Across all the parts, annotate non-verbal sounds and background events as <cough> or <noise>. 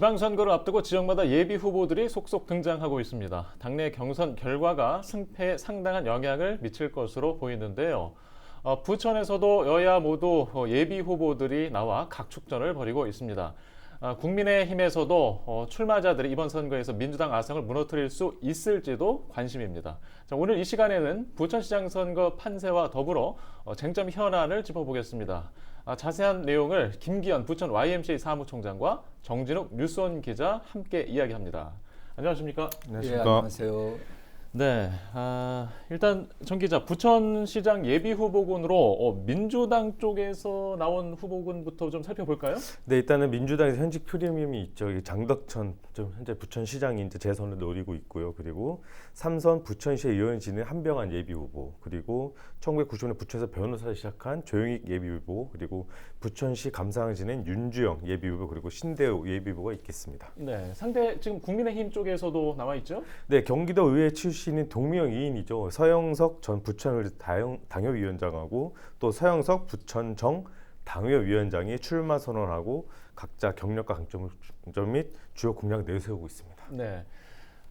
지방선거를 앞두고 지역마다 예비 후보들이 속속 등장하고 있습니다. 당내 경선 결과가 승패에 상당한 영향을 미칠 것으로 보이는데요. 어, 부천에서도 여야 모두 어, 예비 후보들이 나와 각축전을 벌이고 있습니다. 아, 국민의힘에서도 어, 출마자들이 이번 선거에서 민주당 아성을 무너뜨릴 수 있을지도 관심입니다. 자, 오늘 이 시간에는 부천시장 선거 판세와 더불어 어, 쟁점 현안을 짚어보겠습니다. 아, 자세한 내용을 김기현 부천 YMCA 사무총장과 정진욱 뉴스원 기자 함께 이야기합니다. 안녕하십니까? 예, 안녕하세요. 네, 아, 일단 정 기자, 부천시장 예비 후보군으로 어, 민주당 쪽에서 나온 후보군부터 좀 살펴볼까요? 네, 일단은 민주당에서 현직 프리미엄이 있죠. 이 장덕천 좀 현재 부천시장이 이제 재선을 노리고 있고요. 그리고 삼선 부천시 의원진의 한병환 예비 후보, 그리고 1990년 부천에서 변호사를 시작한 조영익 예비 후보, 그리고 부천시 감사항을 지낸 윤주영 예비 후보, 그리고 신대우 예비 후보가 있겠습니다. 네, 상대 지금 국민의힘 쪽에서도 나와 있죠? 네, 경기도 의회 출신인 동명 2인이죠. 서영석 전 부천을 당협위원장하고 또 서영석 부천정 당협위원장이 출마 선언하고 각자 경력과 강점 및 주요 공약 내세우고 있습니다. 네.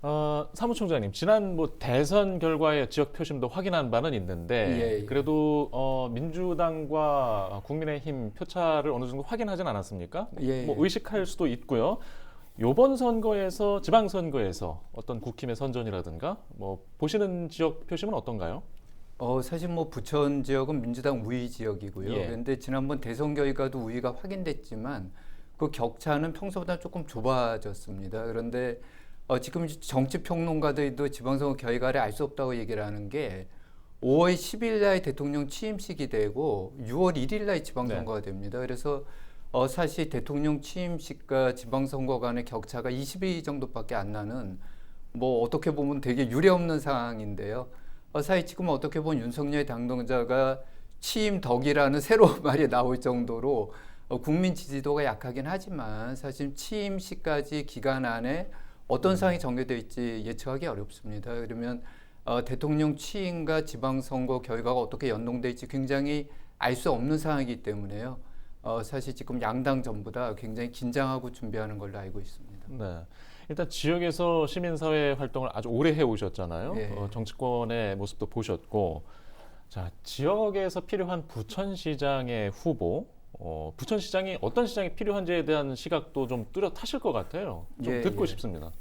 어, 사무총장님 지난 뭐 대선 결과의 지역 표심도 확인한 바는 있는데 예, 예. 그래도 어, 민주당과 국민의힘 표차를 어느 정도 확인하진 않았습니까? 예, 뭐 예. 의식할 수도 있고요. 요번 선거에서 지방 선거에서 어떤 국힘의 선전이라든가 뭐 보시는 지역 표심은 어떤가요? 어, 사실 뭐 부천 지역은 민주당 우위 지역이고요. 예. 그런데 지난번 대선 결과도 우위가 확인됐지만 그 격차는 평소보다 조금 좁아졌습니다. 그런데 어, 지금 정치 평론가들도 지방선거 결과를 알 수 없다고 얘기를 하는 게 5월 10일 날 대통령 취임식이 되고 6월 1일 날 지방선거가 됩니다. 그래서 어, 사실 대통령 취임식과 지방선거 간의 격차가 20일 정도밖에 안 나는 뭐 어떻게 보면 되게 유례없는 상황인데요. 어, 사실 지금 어떻게 보면 윤석열 당동자가 취임 덕이라는 <laughs> 새로운 말이 나올 정도로 어, 국민 지지도가 약하긴 하지만 사실 취임식까지 기간 안에 어떤 상황이 전개될지 예측하기 어렵습니다. 그러면 어, 대통령 취임과 지방선거 결과가 어떻게 연동될지 굉장히 알 수 없는 상황이기 때문에요. 어, 사실 지금 양당 전부 다 굉장히 긴장하고 준비하는 걸로 알고 있습니다. 네. 일단 지역에서 시민사회 활동을 아주 오래 해 오셨잖아요. 예. 어, 정치권의 모습도 보셨고, 자 지역에서 필요한 부천시장의 후보, 어, 부천시장이 어떤 시장이 필요한지에 대한 시각도 좀 뚜렷하실 것 같아요. 좀 예, 듣고 예. 싶습니다.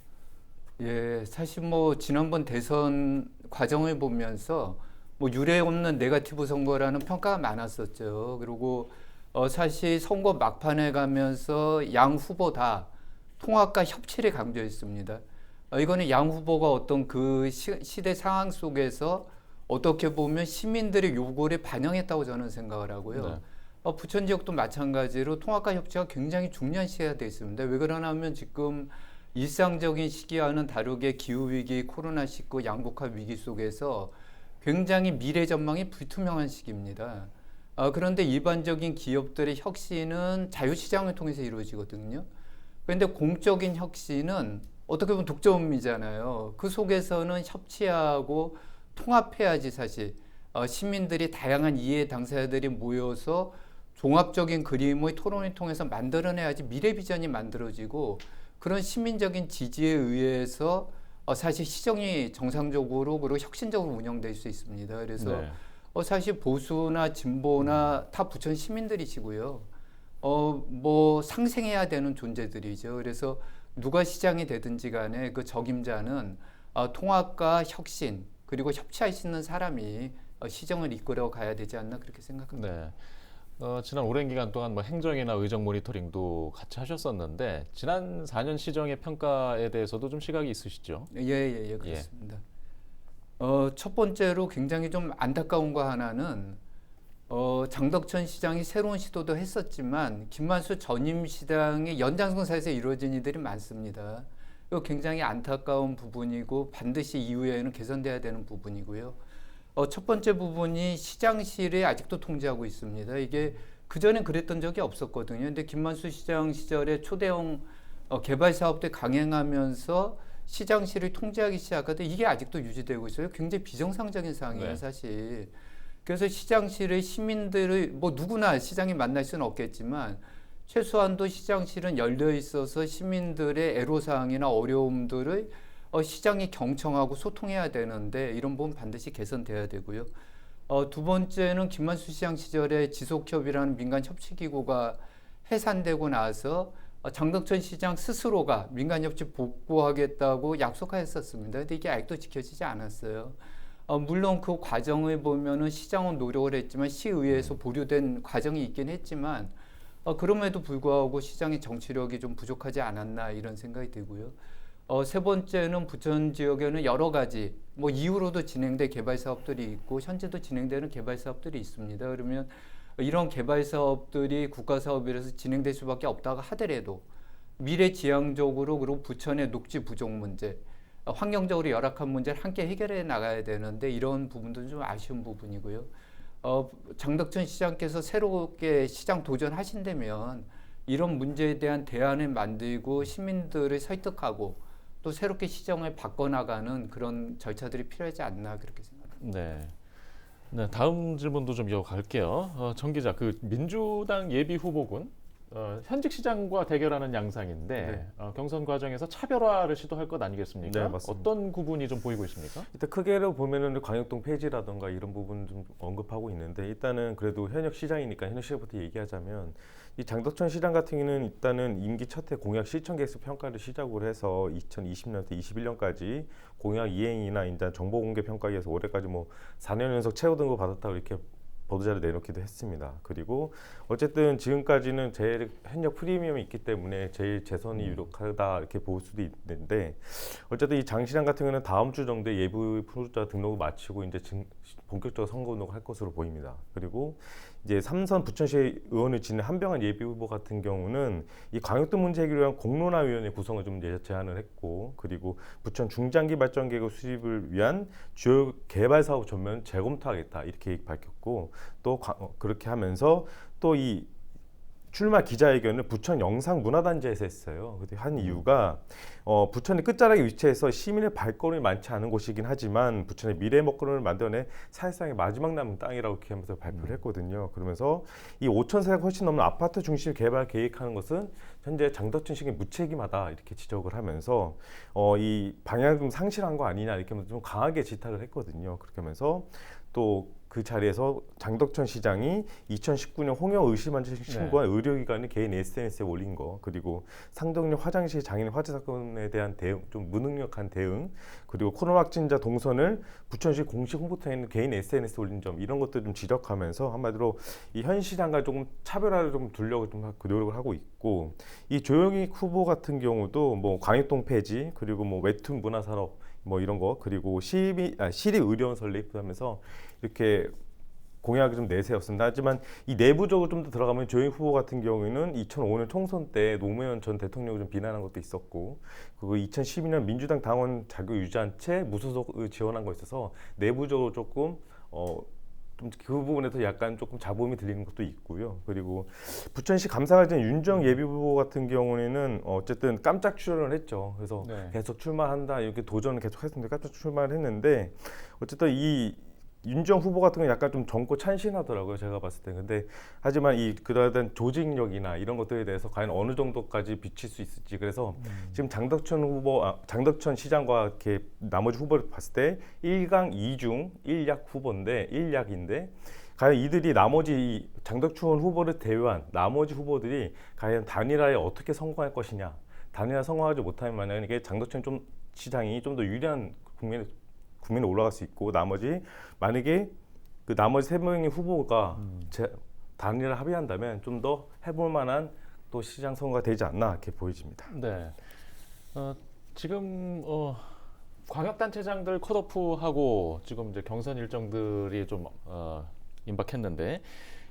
예, 사실 뭐 지난번 대선 과정을 보면서 뭐 유례 없는 네가티브 선거라는 평가가 많았었죠. 그리고 어 사실 선거 막판에 가면서 양 후보 다 통합과 협치를 강조했습니다. 어, 이거는 양 후보가 어떤 그 시, 시대 상황 속에서 어떻게 보면 시민들의 요구를 반영했다고 저는 생각을 하고요. 네. 어, 부천 지역도 마찬가지로 통합과 협치가 굉장히 중요한 시기가 되어 있습니다. 왜 그러냐면 지금 일상적인 시기와는 다르게 기후 위기, 코로나 19 양극화 위기 속에서 굉장히 미래 전망이 불투명한 시기입니다. 아, 그런데 일반적인 기업들의 혁신은 자유시장을 통해서 이루어지거든요. 그런데 공적인 혁신은 어떻게 보면 독점이잖아요. 그 속에서는 협치하고 통합해야지 사실 어, 시민들이 다양한 이해 당사자들이 모여서 종합적인 그림의 토론을 통해서 만들어내야지 미래 비전이 만들어지고 그런 시민적인 지지에 의해서 어, 사실 시정이 정상적으로 그리고 혁신적으로 운영될 수 있습니다. 그래서 네. 어, 사실 보수나 진보나 다 부천 시민들이시고요. 어, 뭐 상생해야 되는 존재들이죠. 그래서 누가 시장이 되든지 간에 그 적임자는 어, 통합과 혁신 그리고 협치할 수 있는 사람이 어, 시정을 이끌어 가야 되지 않나 그렇게 생각합니다. 네. 어, 지난 오랜 기간 동안 뭐 행정이나 의정 모니터링도 같이 하셨었는데 지난 4년 시정의 평가에 대해서도 좀 시각이 있으시죠? 예, 예, 예, 그렇습니다. 어, 첫 번째로 굉장히 좀 안타까운 거 하나는 어, 장덕천 시장이 새로운 시도도 했었지만 김만수 전임 시장의 연장선상에서 이루어진 일들이 많습니다. 이거 굉장히 안타까운 부분이고 반드시 이후에는 개선돼야 되는 부분이고요. 어, 첫 번째 부분이 시장실을 아직도 통제하고 있습니다. 이게 그전엔 그랬던 적이 없었거든요. 근데 김만수 시장 시절에 초대형 어, 개발 사업들 강행하면서 시장실을 통제하기 시작하되 이게 아직도 유지되고 있어요. 굉장히 비정상적인 상황이에요, 네. 사실. 그래서 시장실의 시민들의 뭐 누구나 시장이 만날 수는 없겠지만 최소한도 시장실은 열려 있어서 시민들의 애로사항이나 어려움들을 어, 시장이 경청하고 소통해야 되는데 이런 부분 반드시 개선돼야 되고요. 어, 두 번째는 김만수 시장 시절에 지속협이라는 민간 협치기구가 해산되고 나서 어, 장덕천 시장 스스로가 민간 협치 복구하겠다고 약속하였었습니다. 근데 이게 아직도 지켜지지 않았어요. 어, 물론 그 과정을 보면은 시장은 노력을 했지만 시의회에서 보류된 과정이 있긴 했지만 어, 그럼에도 불구하고 시장의 정치력이 좀 부족하지 않았나 이런 생각이 들고요. 어, 세 번째는 부천 지역에는 여러 가지 뭐 이후로도 진행된 개발 사업들이 있고 현재도 진행되는 개발 사업들이 있습니다. 그러면 이런 개발 사업들이 국가 사업이라서 진행될 수밖에 없다가 하더라도 미래 지향적으로 그리고 부천의 녹지 부족 문제, 어, 환경적으로 열악한 문제를 함께 해결해 나가야 되는데 이런 부분도 좀 아쉬운 부분이고요. 어, 장덕천 시장께서 새롭게 시장 도전하신다면 이런 문제에 대한 대안을 만들고 시민들을 설득하고 또 새롭게 시장을 바꿔나가는 그런 절차들이 필요하지 않나 그렇게 생각합니다. 네. 네, 다음 질문도 좀 이어갈게요. 어, 정 기자, 그 민주당 예비 후보군 어, 현직 시장과 대결하는 양상인데 네. 어, 경선 과정에서 차별화를 시도할 것 아니겠습니까? 네, 맞습니다. 어떤 구분이 좀 보이고 있습니까? 일단 크게로 보면은 광역동 폐지라던가 이런 부분 좀 언급하고 있는데 일단은 그래도 현역 시장이니까 현역 시장부터 얘기하자면 이 장덕천 시장 같은 경우는 일단은 임기 첫 해 공약 실천 계획서 평가를 시작으로 해서 2020년부터 21년까지 공약 이행이나 일단 정보 공개 평가에서 올해까지 뭐 4년 연속 최고 등급 받았다고 이렇게 보도자료 내놓기도 했습니다. 그리고 어쨌든 지금까지는 제일 현역 프리미엄이 있기 때문에 제일 재선이 유력하다 이렇게 볼 수도 있는데 어쨌든 이 장시장 같은 경우는 다음 주 정도에 예부 후보자 등록을 마치고 이제 증- 본격적으로 선거 운동을 할 것으로 보입니다. 그리고 이제 삼선 부천시 의원을 지낸 한병환 예비 후보 같은 경우는 이 광역등 문제 해결을 위한 공론화위원회 구성을 좀 예- 제안을 했고 그리고 부천 중장기 발전 계획 수립을 위한 주요 개발 사업 전면 재검토하겠다 이렇게 밝혔고 또 과- 어, 그렇게 하면서 또이 출마 기자회견을 부천 영상문화단지에서 했어요. 한 이유가 어, 부천의 끝자락에 위치해서 시민의 발걸음이 많지 않은 곳이긴 하지만 부천의 미래 먹거리를 만들어내 사실상의 마지막 남은 땅이라고 이렇게 하면서 발표를 했거든요. 그러면서 이 5천 세가 훨씬 넘는 아파트 중심 개발 계획하는 것은 현재 시기 무책임하다 이렇게 지적을 하면서 어, 이 방향을 좀 상실한 거 아니냐 이렇게 좀 강하게 지탄을 했거든요. 그렇게 하면서 또 그 자리에서 장덕천 시장이 2019년 홍역 의심한 신고한 의료기관이 개인 SNS에 올린 거. 그리고 상동역 화장실 장애인 화재 사건에 대한 대응 좀 무능력한 대응. 그리고 코로나 확진자 동선을 부천시 공식 홍보통에 있는 개인 SNS에 올린 점. 이런 것들 좀 지적하면서 한마디로 이 현 시장과 조금 차별화를 좀 두려고 좀 노력을 하고 있고 이 조영익 후보 같은 경우도 뭐 광역동 폐지 그리고 뭐 웹툰 문화산업 뭐 이런 거 그리고 시비 아, 시립 의료원 설립하면서 이렇게 공약을 좀 내세웠습니다. 하지만 이 내부적으로 좀 더 들어가면 조영 후보 같은 경우에는 2005년 총선 때 노무현 전 대통령을 좀 비난한 것도 있었고 그리고 2012년 민주당 당원 자격 유지한 채 무소속을 지원한 거 있어서 내부적으로 조금 어. 좀 그 부분에서 약간 조금 잡음이 들리는 것도 있고요. 그리고 부천시 감사관장 윤정 예비 후보 같은 경우에는 어쨌든 깜짝 출연을 했죠. 그래서 네. 계속 출마한다 이렇게 도전을 계속 했는데 깜짝 출마를 했는데 어쨌든 이 윤정 후보 같은 건 약간 좀 젊고 찬신하더라고요 제가 봤을 때. 근데 하지만 이 그러한 조직력이나 이런 것들에 대해서 과연 어느 정도까지 비칠 수 있을지. 그래서 지금 장덕천 후보 아, 장덕천 시장과 이렇게 나머지 후보를 봤을 때 1강 2중 1약 후보인데 1약인데 과연 이들이 나머지 이 장덕천 후보를 대표한 나머지 후보들이 과연 단일화에 어떻게 성공할 것이냐. 단일화 성공하지 못하면 만약에 장덕천 좀 시장이 좀 더 유리한 국면에 국면에 올라갈 수 있고 나머지 만약에 그 나머지 세 명의 후보가 제, 단일화 합의한다면 좀 더 해볼 만한 또 시장 선거가 되지 않나 이렇게 보여집니다. 네. 어, 지금 어, 광역단체장들 컷오프하고 지금 이제 경선 일정들이 좀 어, 임박했는데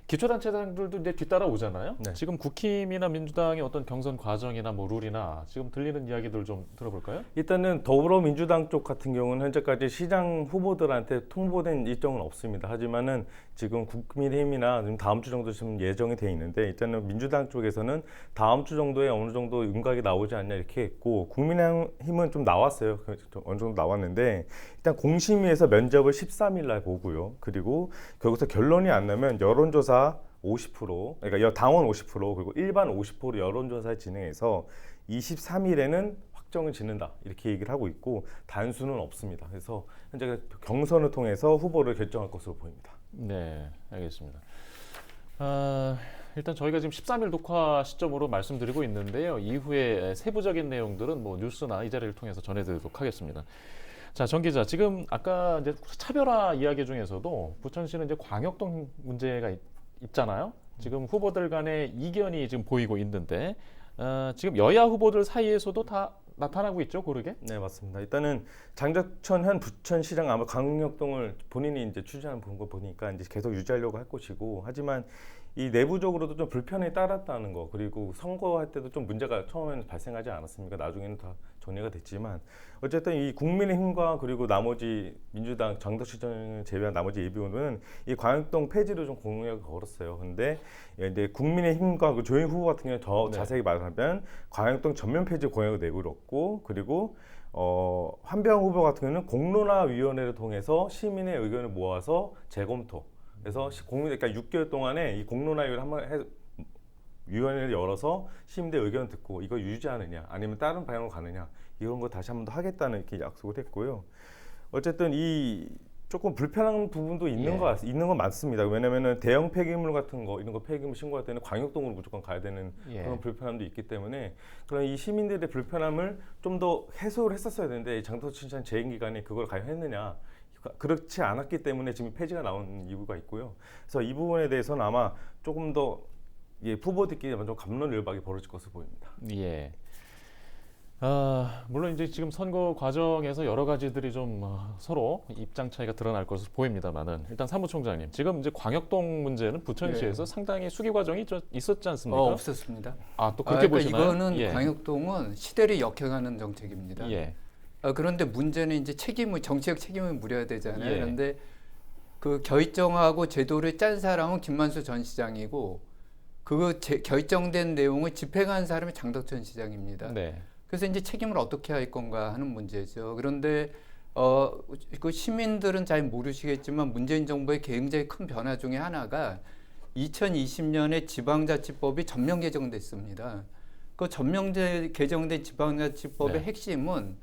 기초단체장들도 이제 뒤따라 오잖아요. 네. 지금 국힘이나 민주당의 어떤 경선 과정이나 뭐 룰이나 지금 들리는 이야기들 좀 들어볼까요? 일단은 더불어민주당 쪽 같은 경우는 현재까지 시장 후보들한테 통보된 일정은 없습니다. 하지만은 지금 국민의힘이나 다음 주 정도 지금 예정이 돼 있는데 일단은 민주당 쪽에서는 다음 주 정도에 어느 정도 윤곽이 나오지 않냐 이렇게 했고 국민의힘은 좀 나왔어요. 그좀 어느 정도 나왔는데 일단 공심위에서 면접을 13일 날 보고요. 그리고 거기서 결론이 안 나면 여론조사 50% 그러니까 여- 당원 50% 그리고 일반 50% 여론조사를 진행해서 23일에는 확정을 짓는다 이렇게 얘기를 하고 있고 단수는 없습니다. 그래서 현재 경선을 통해서 후보를 결정할 것으로 보입니다. 네, 알겠습니다. 아, 일단 저희가 지금 13일 녹화 시점으로 말씀드리고 있는데요. 이후에 세부적인 내용들은 뭐 뉴스나 이 자리를 통해서 전해드리도록 하겠습니다. 자, 정 기자, 지금 아까 이제 차별화 이야기 중에서도 부천시는 이제 광역동 문제가 있, 있잖아요. 지금 후보들 간의 이견이 지금 보이고 있는데 어, 지금 여야 후보들 사이에서도 다 나타나고 있죠, 고르게? 네 맞습니다. 일단은 장덕천 현 부천시장 아마 강력동을 본인이 이제 추진하는 거 보니까 이제 계속 유지하려고 할 것이고 하지만 이 내부적으로도 좀 불편이 따랐다는 거 그리고 선거할 때도 좀 문제가 처음에는 발생하지 않았습니까? 나중에는 다 정리가 됐지만 어쨌든 이 국민의힘과 그리고 나머지 민주당 장덕시장을 제외한 나머지 예비후보는 이 광역동 폐지를 좀 공약을 걸었어요. 근데 근데 국민의힘과 그 조영 후보 같은 경우는 더 네. 자세히 말하면 광역동 전면 폐지 공약을 내걸었고 그리고 어, 한병 후보 같은 경우는 공론화 위원회를 통해서 시민의 의견을 모아서 재검토. 그래서 시- 국민 그러니까 6개월 동안에 이 공론화 위원회 한번 해, 위원회를 열어서 시민들 의견 듣고 이거 유지하느냐 아니면 다른 방향으로 가느냐 이런 거 다시 한 번 더 하겠다는 이렇게 약속을 했고요. 어쨌든 이 조금 불편한 부분도 있는 예. 거 같- 있는 건 맞습니다. 왜냐면은 대형 폐기물 같은 거 이런 거 폐기물 신고할 때는 광역동으로 무조건 가야 되는 예. 그런 불편함도 있기 때문에 그런 이 시민들의 불편함을 좀 더 해소를 했었어야 되는데 장터 춘천 재임 기간에 그걸 과연 했느냐 그렇지 않았기 때문에 지금 폐지가 나온 이유가 있고요. 그래서 이 부분에 대해서는 아마 조금 더 예, 후보들끼리 좀 감론을박이 벌어질 것으로 보입니다. 예. 아, 물론 이제 지금 선거 과정에서 여러 가지들이 좀 어, 서로 입장 차이가 드러날 것으로 보입니다만은 일단 사무총장님 지금 이제 광역동 문제는 부천시에서 상당히 수기 과정이 좀 있었지 않습니까? 어, 없었습니다. 아, 또 아, 그렇게 그러니까 보시나요? 이거는 예. 광역동은 시대를 역행하는 정책입니다. 예. 아, 그런데 문제는 이제 책임을 정치적 책임을 물어야 되잖아요. 예. 그런데 그 결정하고 제도를 짠 사람은 김만수 전 시장이고 그 제- 결정된 내용을 집행한 사람이 장덕천 시장입니다. 네. 그래서 이제 책임을 어떻게 할 건가 하는 문제죠. 그런데 어, 그 시민들은 잘 모르시겠지만 문재인 정부의 굉장히 큰 변화 중에 하나가 2020년에 지방자치법이 전면 개정됐습니다. 그 전면 제- 개정된 지방자치법의 네. 핵심은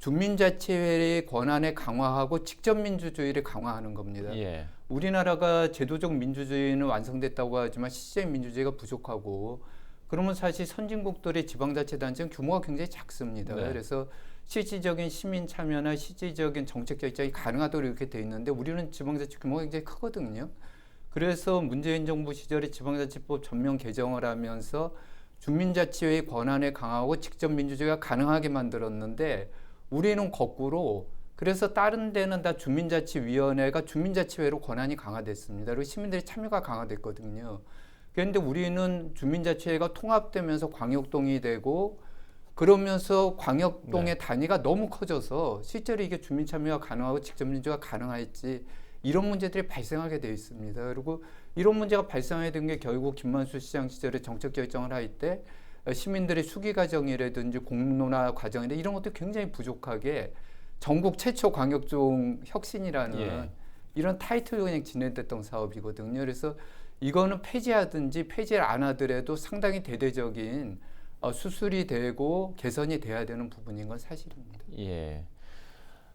주민자치회의 권한을 강화하고 직접 민주주의를 강화하는 겁니다. 예. 우리나라가 제도적 민주주의는 완성됐다고 하지만 실제 민주주의가 부족하고 그러면 사실 선진국들의 지방자치단체는 규모가 굉장히 작습니다. 네. 그래서 실질적인 시민 참여나 실질적인 정책 결정이 가능하도록 이렇게 돼 있는데 우리는 지방자치 규모가 굉장히 크거든요. 그래서 문재인 정부 시절에 지방자치법 전면 개정을 하면서 주민자치회의 권한을 강화하고 직접 민주주의가 가능하게 만들었는데 우리는 거꾸로 그래서 다른 데는 다 주민자치위원회가 주민자치회로 권한이 강화됐습니다. 그리고 시민들의 참여가 강화됐거든요. 그런데 우리는 주민자치회가 통합되면서 광역동이 되고 그러면서 광역동의 단위가 너무 커져서 실제로 이게 주민 참여가 가능하고 직접 민주가 가능할지 이런 문제들이 발생하게 되어 있습니다. 그리고 이런 문제가 발생하게 된 게 결국 김만수 시장 시절에 정책 결정을 할 때 시민들의 수기 과정이라든지 공론화 과정이라 이런 것도 굉장히 부족하게 전국 최초 광역종 혁신이라는 예. 이런 타이틀로 그냥 진행됐던 사업이거든요. 그래서 이거는 폐지하든지 폐지를 안 하더라도 상당히 대대적인 어, 수술이 되고 개선이 돼야 되는 부분인 건 사실입니다. 예.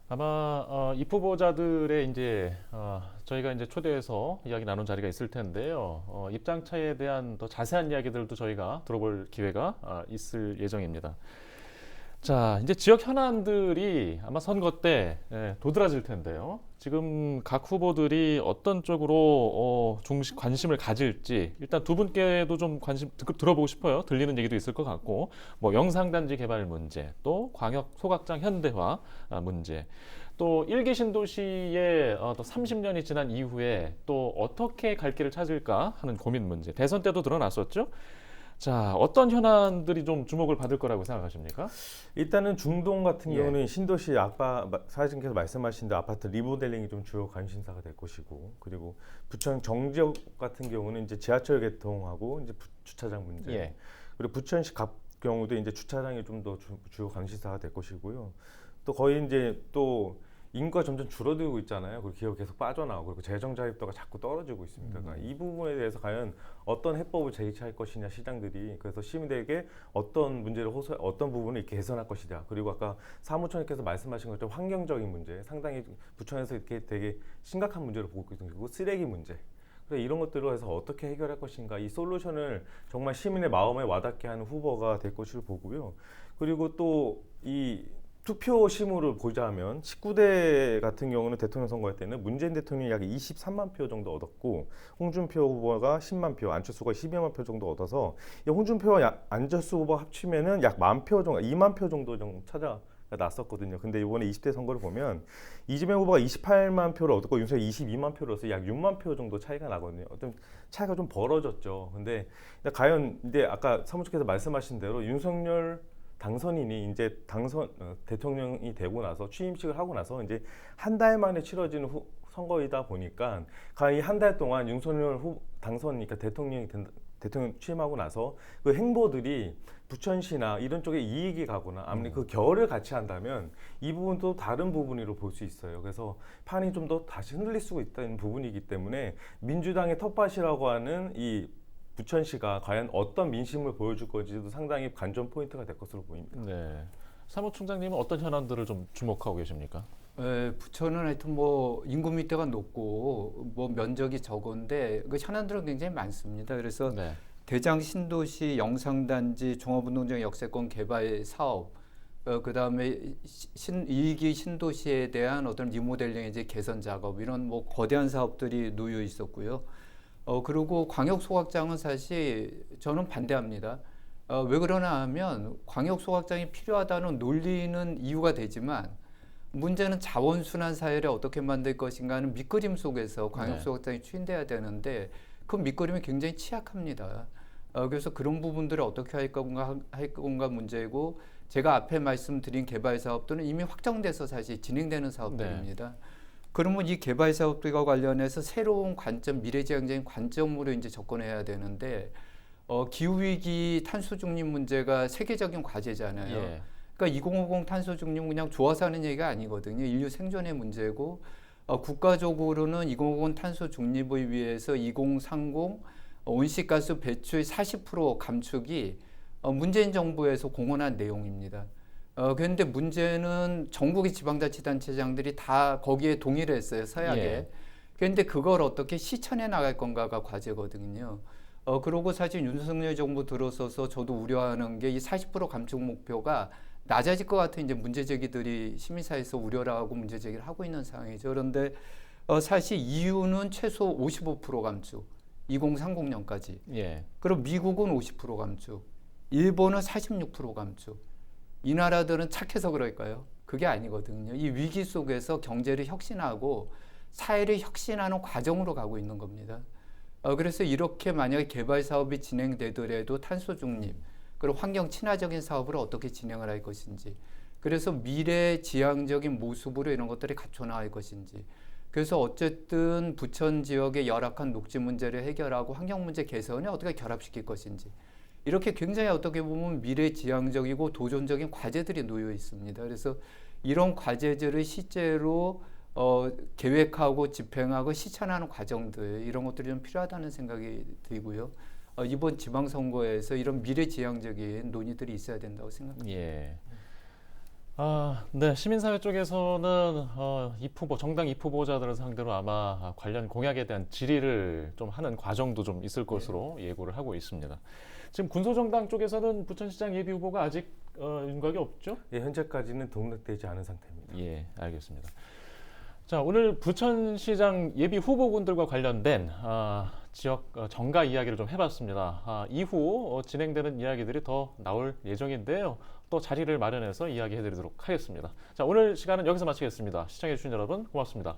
아마 어, 입 후보자들의 이제 어, 저희가 이제 초대해서 이야기 나눈 자리가 있을 텐데요. 어, 입장 차이에 대한 더 자세한 이야기들도 저희가 들어볼 기회가 아, 있을 예정입니다. 자, 이제 지역 현안들이 아마 선거 때 예, 도드라질 텐데요. 지금 각 후보들이 어떤 쪽으로 어, 중심 관심을 가질지 일단 두 분께도 좀 관심 듣- 들어보고 싶어요. 들리는 얘기도 있을 것 같고, 뭐 영상단지 개발 문제, 또 광역 소각장 현대화 아, 문제, 또 일기 신도시의 어, 또 30년이 지난 이후에 또 어떻게 갈 길을 찾을까 하는 고민 문제. 대선 때도 드러났었죠. 자, 어떤 현안들이 좀 주목을 받을 거라고 생각하십니까? 일단은 중동 같은 예. 경우는 신도시 아까 마- 사장님께서 말씀하신 대 아파트 리모델링이 좀 주요 관심사가 될 것이고 그리고 부천 정지역 같은 경우는 이제 지하철 개통하고 이제 부- 주차장 문제 예. 그리고 부천시 갑 경우도 이제 주차장이 좀 더 주요 관심사가 될 것이고요. 또 거의 이제 또 인구가 점점 줄어들고 있잖아요. 그리고 기업 계속 빠져나오고 그리고 재정 자립도가 자꾸 떨어지고 있습니다. 그러니까 이 부분에 대해서 과연 어떤 해법을 제시할 것이냐 시장들이 그래서 시민들에게 어떤 문제를 호소 어떤 부분을 개선할 것이냐 그리고 아까 사무총장께서 말씀하신 것처럼 환경적인 문제 상당히 부천에서 이렇게 되게 심각한 문제를 보고 있거든요. 그리고 쓰레기 문제. 그래서 이런 것들을 해서 어떻게 해결할 것인가 이 솔루션을 정말 시민의 마음에 와닿게 하는 후보가 될 것으로 보고요. 그리고 또이 투표심으로 보자면 19대 같은 경우는 대통령 선거할 때는 문재인 대통령이 약 23만 표 정도 얻었고 홍준표 후보가 10만 표, 안철수가 12만 표 정도 얻어서 이 홍준표와 야- 안철수 후보 합치면은 약 만 표 정도, 2만 표 정도 좀 찾아 났었거든요. 근데 이번에 20대 선거를 보면 이재명 후보가 28만 표를 얻었고 윤석열 22만 표를 얻어서 약 6만 표 정도 차이가 나거든요. 어떤 차이가 좀 벌어졌죠. 근데 과연 근데 아까 사무총께서 말씀하신 대로 윤석열 당선인이 이제 당선 어, 대통령이 되고 나서 취임식을 하고 나서 이제 한 달 만에 치러지는 후, 선거이다 보니까 이한달 동안 윤석열 후 당선 그러니까 대통령이 된 대통령 취임하고 나서 그 행보들이 부천시나 이런 쪽에 이익이 가거나 아무리 그 결을 같이 한다면 이 부분도 다른 부분으로 볼 수 있어요. 그래서 판이 좀 더 다시 흔들릴 수 있다는 부분이기 때문에 민주당의 텃밭이라고 하는 이 부천시가 과연 어떤 민심을 보여줄 건지도 상당히 관전 포인트가 될 것으로 보입니다. 네. 사무총장님은 어떤 현안들을 좀 주목하고 계십니까? 에, 부천은 하여튼 뭐 인구密도가 높고 뭐 면적이 적은데 그 현안들은 굉장히 많습니다. 그래서 네. 대장 신도시 영상단지 종합운동장 역세권 개발 사업, 어, 그 다음에 신, 이기 신도시에 대한 어떤 리모델링 이제 개선 작업 이런 뭐 거대한 사업들이 놓여 있었고요. 어, 그리고 광역 소각장은 사실 저는 반대합니다. 어, 왜 그러나 하면 광역 소각장이 필요하다는 논리는 이유가 되지만 문제는 자원순환 사회를 어떻게 만들 것인가 하는 밑그림 속에서 광역 네. 소각장이 추진돼야 되는데 그 밑그림이 굉장히 취약합니다. 어, 그래서 그런 부분들을 어떻게 할 건가 할 건가 문제고 제가 앞에 말씀드린 개발 사업들은 이미 확정돼서 사실 진행되는 사업들입니다. 그러면 이 개발 사업들과 관련해서 새로운 관점, 미래지향적인 관점으로 이제 접근해야 되는데 어, 기후 위기 탄소 중립 문제가 세계적인 과제잖아요. 예. 그러니까 2050 탄소 중립 그냥 좋아서 하는 얘기가 아니거든요. 인류 생존의 문제고 어, 국가적으로는 2050 탄소 중립을 위해서 2030 온실가스 배출 40% 감축이 어, 문재인 정부에서 공언한 내용입니다. 어, 그런데 문제는 전국의 지방자치단체장들이 다 거기에 동의를 했어요. 서약에. 예. 그런데 그걸 어떻게 실천해 나갈 건가가 과제거든요. 어, 그리고 사실 윤석열 정부 들어서서 저도 우려하는 게 이 40% 감축 목표가 낮아질 것 같은 이제 문제 제기들이 시민사회에서 우려를 하고 문제 제기를 하고 있는 상황이죠. 그런데 어, 사실 EU는 최소 55% 감축, 2030년까지. 예. 그리고 미국은 50% 감축, 일본은 46% 감축. 이 나라들은 착해서 그럴까요? 그게 아니거든요. 이 위기 속에서 경제를 혁신하고 사회를 혁신하는 과정으로 가고 있는 겁니다. 어, 그래서 이렇게 만약에 개발 사업이 진행되더라도 탄소 중립, 그리고 환경 친화적인 사업을 어떻게 진행을 할 것인지, 그래서 미래 지향적인 모습으로 이런 것들이 갖춰 나갈 것인지, 그래서 어쨌든 부천 지역의 열악한 녹지 문제를 해결하고 환경 문제 개선에 어떻게 결합시킬 것인지, 이렇게 굉장히 어떻게 보면 미래 지향적이고 도전적인 과제들이 놓여 있습니다. 그래서 이런 과제들을 실제로 어, 계획하고 집행하고 실천하는 과정들 이런 것들이 좀 필요하다는 생각이 들고요. 어, 이번 지방선거에서 이런 미래지향적인 논의들이 있어야 된다고 생각합니다. 예. 아, 네. 시민사회 쪽에서는 어, 입 후보, 정당 입 후보자들을 상대로 아마 관련 공약에 대한 질의를 좀 하는 과정도 좀 있을 것으로 예고를 하고 있습니다. 지금 군소정당 쪽에서는 부천시장 예비 후보가 아직 어, 윤곽이 없죠? 예, 현재까지는 등록되지 않은 상태입니다. 예, 알겠습니다. 자, 오늘 부천시장 예비 후보군들과 관련된 아, 지역 어, 정가 이야기를 좀 해봤습니다. 아, 이후 어, 진행되는 이야기들이 더 나올 예정인데요. 또 자리를 마련해서 이야기해드리도록 하겠습니다. 자, 오늘 시간은 여기서 마치겠습니다. 시청해주신 여러분 고맙습니다.